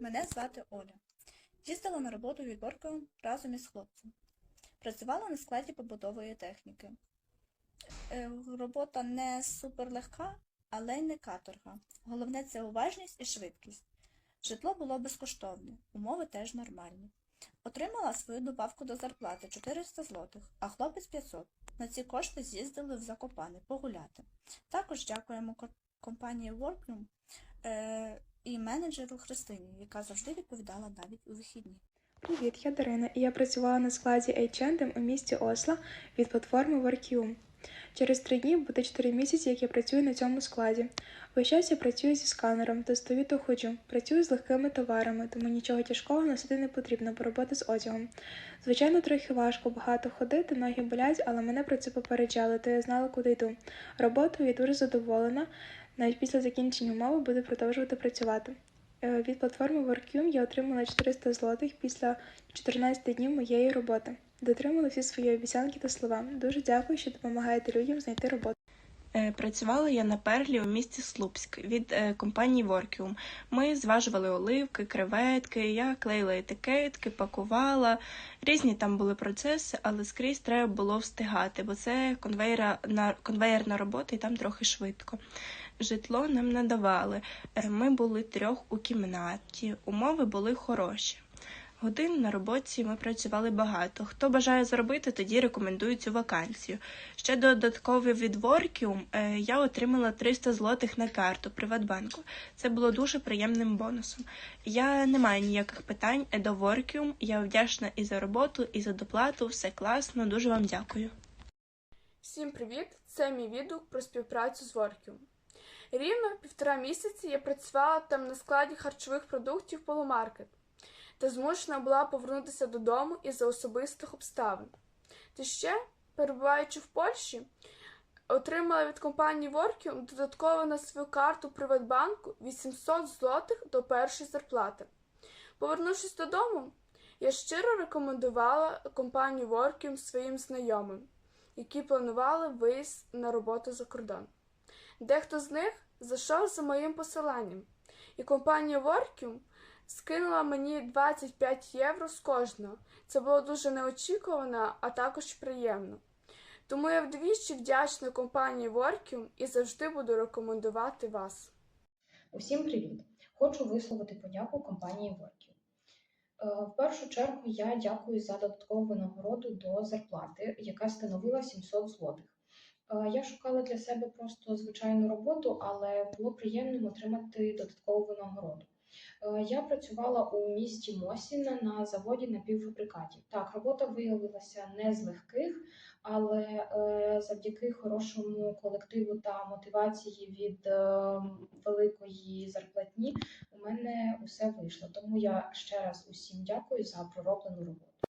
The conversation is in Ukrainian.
Мене звати Оля. Їздила на роботу відборкою разом із хлопцем. Працювала на складі побутової техніки. Е, Робота не суперлегка, але й не каторга. Головне це уважність і швидкість. Житло було безкоштовне, умови теж нормальні. Отримала свою добавку до зарплати 400 злотих, а хлопець 500. На ці кошти з'їздили в Закопане погуляти. Також дякуємо компанії Workroom е, і менеджеру Христині, яка завжди відповідала навіть у вихідні. Привіт, я Дарина, і я працювала на складі H&M у місті Осло від платформи WorkU. Через три дні буде чотири місяці, як я працюю на цьому складі. Весь час я працюю зі сканером, тестові та ходжу. Працюю з легкими товарами, тому нічого тяжкого носити не потрібно, бо робота з одягом. Звичайно, трохи важко багато ходити, ноги болять, але мене про це попереджали, то я знала, куди йду. Роботою я дуже задоволена. Навіть після закінчення мови буду продовжувати працювати. Е, Від платформи WorkUM я отримала 400 злотих після 14 днів моєї роботи. Дотримала всі свої обіцянки та слова. Дуже дякую, що допомагаєте людям знайти роботу. Е, Працювала я на перлі у місті Слупськ від е, компанії Workium. Ми зважували оливки, креветки, я клеїла етикетки, пакувала. Різні там були процеси, але скрізь треба було встигати, бо це конвейера, на, конвейерна робота і там трохи швидко. Житло нам надавали. Е, Ми були трьох у кімнаті, умови були хороші. Годин на роботі ми працювали багато. Хто бажає заробити, тоді рекомендую цю вакансію. Ще додатково від Workium е, я отримала 300 злотих на карту Приватбанку. Це було дуже приємним бонусом. Я не маю ніяких питань е, до Workium. Я вдячна і за роботу, і за доплату. Все класно. Дуже вам дякую. Всім привіт! Це мій відгук про співпрацю з Workium. Рівно півтора місяці я працювала там на складі харчових продуктів Полумаркет та змушена була повернутися додому із-за особистих обставин. Та ще, перебуваючи в Польщі, отримала від компанії Workium додатково на свою карту Приватбанку 800 злотих до першої зарплати. Повернувшись додому, я щиро рекомендувала компанію Workium своїм знайомим які планували виїзд на роботу за кордон. Дехто з них зайшов за моїм посиланням, і компанія Workium скинула мені 25 євро з кожного. Це було дуже неочікувано, а також приємно. Тому я вдвічі вдячна компанії Workium і завжди буду рекомендувати вас. Усім привіт! Хочу висловити подяку компанії Workio. Е, В першу чергу я дякую за додаткову винагороду до зарплати, яка становила 700 злотих. Е, Я шукала для себе просто звичайну роботу, але було приємним отримати додаткову винагороду. Е, Я працювала у місті Мосіна на заводі напівфабрикатів. Так, робота виявилася не з легких, але е, завдяки хорошому колективу та мотивації від е, великої зарплатні у мене усе вийшло. Тому я ще раз усім дякую за пророблену роботу.